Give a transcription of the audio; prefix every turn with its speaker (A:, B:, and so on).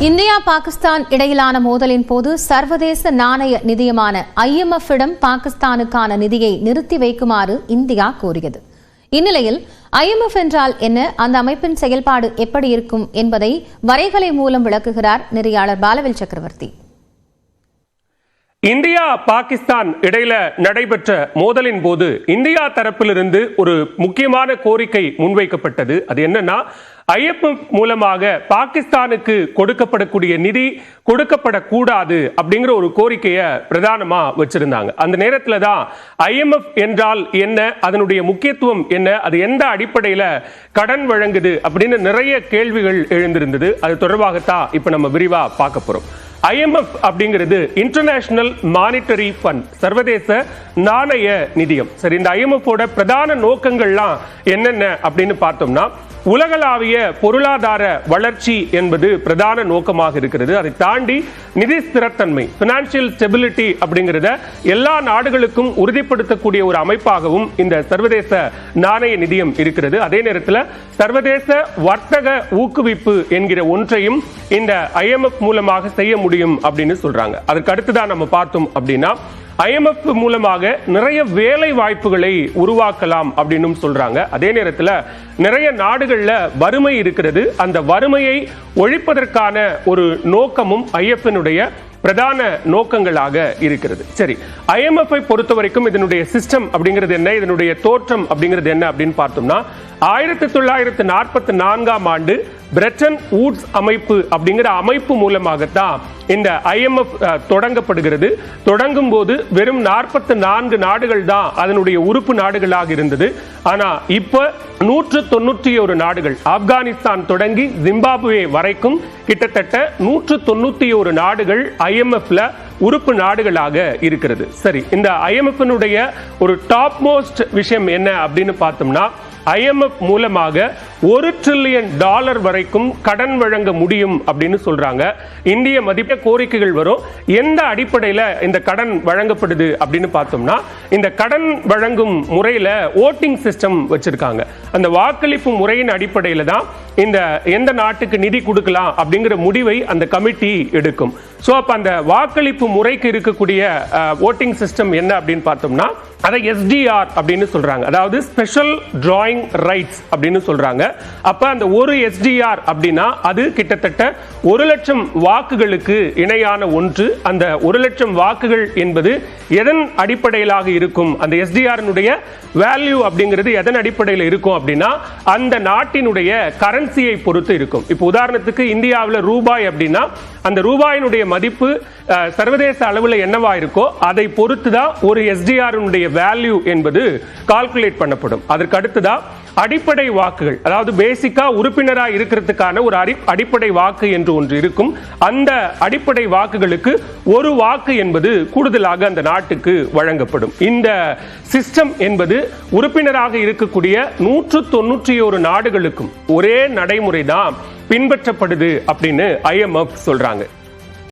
A: India Pakistan இடையிலான மோதலின் போது சர்வதேச நாணய நிதியமான ஐஎம்எஃப் இடம் பாகிஸ்தானுக்கான நிதியை நிறுத்தி வைக்குமாறு இந்தியா கோரியது. இந்நிலையில் ஐஎம்எஃப் என்றால் என்ன? அந்த அமைப்பின் செயல்பாடு எப்படி இருக்கும் என்பதை வரைகலை மூலம் விளக்குகிறார் நெறியாளர் பாலவில் சக்கரவர்த்தி.
B: இந்தியா பாகிஸ்தான் இடையில நடைபெற்ற மோதலின் போது இந்தியா தரப்பிலிருந்து ஒரு முக்கியமான கோரிக்கை முன்வைக்கப்பட்டது. அது என்னன்னா ஐஎஃப்எஃப் மூலமாக பாகிஸ்தானுக்கு கொடுக்கப்படக்கூடிய நிதி கொடுக்கப்படக்கூடாது அப்படிங்கிற ஒரு கோரிக்கையை பிரதானமாக வச்சிருந்தாங்க. அந்த நேரத்துல தான் ஐஎம்எஃப் என்றால் என்ன அதனுடைய முக்கியத்துவம் என்ன அது எந்த அடிப்படையில கடன் வழங்குது அப்படின்னு நிறைய கேள்விகள் எழுந்திருந்தது. அது தொடர்பாகத்தான் இப்போ நம்ம விரிவா பார்க்க போறோம். ஐஎம்எஃப் அப்படிங்கிறது இன்டர்நேஷனல் மானிட்டரி ஃபண்ட் சர்வதேச நாணய நிதியம். சரி இந்த ஐஎம்எஃப் பிரதான நோக்கங்கள்லாம் என்னென்ன அப்படின்னு பார்த்தோம்னா உலகளாவிய பொருளாதார வளர்ச்சி என்பது பிரதான நோக்கமாக இருக்கிறது. அதை தாண்டி நிதி ஸ்திரத்தன்மை பினான்சியல் ஸ்டெபிலிட்டி அப்படிங்கிறத எல்லா நாடுகளுக்கும் உறுதிப்படுத்தக்கூடிய ஒரு அமைப்பாகவும் இந்த சர்வதேச நாணய நிதியம் இருக்கிறது. அதே நேரத்தில் சர்வதேச வர்த்தக ஊக்குவிப்பு என்கிற ஒன்றையும் இந்த ஐஎம்எஃப் மூலமாக செய்ய முடியும் அப்படின்னு சொல்றாங்க. அதுக்கு அடுத்துதான் நம்ம பார்த்தோம் அப்படின்னா ஐஎம்எஃப் மூலமாக நிறைய வேலை வாய்ப்புகளை உருவாக்கலாம் அப்படின்னு சொல்றாங்க. அதே நேரத்தில் நிறைய நாடுகளில் வறுமை இருக்கிறது. அந்த வறுமையை ஒழிப்பதற்கான ஒரு நோக்கமும் ஐஎஃப்னுடைய பிரதான நோக்கங்களாக இருக்கிறது. சரி ஐஎம்எஃப் பொறுத்த வரைக்கும் இதனுடைய சிஸ்டம் அப்படிங்கிறது என்ன? இதனுடைய தோற்றம் அப்படிங்கிறது என்ன அப்படின்னு பார்த்தோம்னா ஆயிரத்தி தொள்ளாயிரத்தி நாற்பத்தி நான்காம் ஆண்டு பிரெட்டன் வூட்ஸ் அமைப்பு அப்படிங்கிற அமைப்பு மூலமாகத்தான் இந்த ஐஎம்எஃப் தொடங்கப்படுகிறது. தொடங்கும் போது வெறும் நாற்பத்தி நான்கு நாடுகள் தான் அதனுடைய உறுப்பு நாடுகளாக இருந்தது. ஆனா இப்ப நூற்று தொண்ணூற்றி ஒரு நாடுகள் ஆப்கானிஸ்தான் தொடங்கி ஜிம்பாப்வே வரைக்கும் கிட்டத்தட்ட நூற்று தொண்ணூத்தி ஒரு நாடுகள் ஐஎம்எஃப்ல உறுப்பு நாடுகளாக இருக்கிறது. சரி இந்த ஐஎம்எஃப்னுடைய ஒரு டாப் மோஸ்ட் விஷயம் என்ன அப்படின்னு பார்த்தோம்னா ஐஎம்எஃப் மூலமாக ஒரு ட்ரில்லியன் டாலர் வரைக்கும் கடன் வழங்க முடியும் அப்படின்னு சொல்றாங்க. இந்திய மதிப்ப கோரிக்கைகள் வரும். எந்த அடிப்படையில் இந்த கடன் வழங்கப்படுது அப்படின்னு பார்த்தோம்னா இந்த கடன் வழங்கும் முறையில் ஓட்டிங் சிஸ்டம் வச்சிருக்காங்க. அந்த வாக்களிப்பு முறையின் அடிப்படையில் தான் இந்த எந்த நாட்டுக்கு நிதி கொடுக்கலாம் அப்படிங்கிற முடிவை அந்த கமிட்டி எடுக்கும். ஸோ அப்போ அந்த வாக்களிப்பு முறைக்கு இருக்கக்கூடிய ஓட்டிங் சிஸ்டம் என்ன அப்படின்னு பார்த்தோம்னா அதை எஸ்டிஆர் அப்படின்னு சொல்றாங்க. அதாவது ஸ்பெஷல் டிராயிங் ரைட்ஸ் அப்படின்னு சொல்றாங்க. அப்ப அந்த ஒரு எஸ்டிஆர் அப்படின்னா அது கிட்டத்தட்ட ஒரு லட்சம் வாக்குகளுக்கு இணையான ஒன்று. அந்த ஒரு லட்சம் வாக்குகள் என்பது எதன் அடிப்படையிலாக இருக்கும்? அந்த எஸ்டிஆர்னுடைய வேல்யூ அப்படிங்கிறது எதன் அடிப்படையில் இருக்கும் அப்படின்னா அந்த நாட்டினுடைய கரண்ட் கரன்சியை பொறுத்து இருக்கும். இப்போ உதாரணத்துக்கு இந்தியாவில் ரூபாய் அப்படின்னா அந்த ரூபாயினுடைய மதிப்பு சர்வதேச அளவில் என்னவா இருக்கோ அதை பொறுத்து தான் ஒரு எஸ்டிஆர் வேல்யூ என்பது கால்குலேட் பண்ணப்படும். அதற்கு அடுத்ததா அடிப்படை வாக்குகள் அதாவது பேசிக்கா உறுப்பினராக இருக்கிறதுக்கான ஒரு அடிப்படை வாக்கு என்று ஒன்று இருக்கும். அந்த அடிப்படை வாக்குகளுக்கு ஒரு வாக்கு என்பது கூடுதலாக அந்த நாட்டுக்கு வழங்கப்படும். இந்த சிஸ்டம் என்பது உறுப்பினராக இருக்கக்கூடிய நூற்று தொன்னூற்றி ஒரு நாடுகளுக்கும் ஒரே நடைமுறை தான் பின்பற்றப்படுது அப்படின்னு ஐஎம்எஃப் சொல்றாங்க.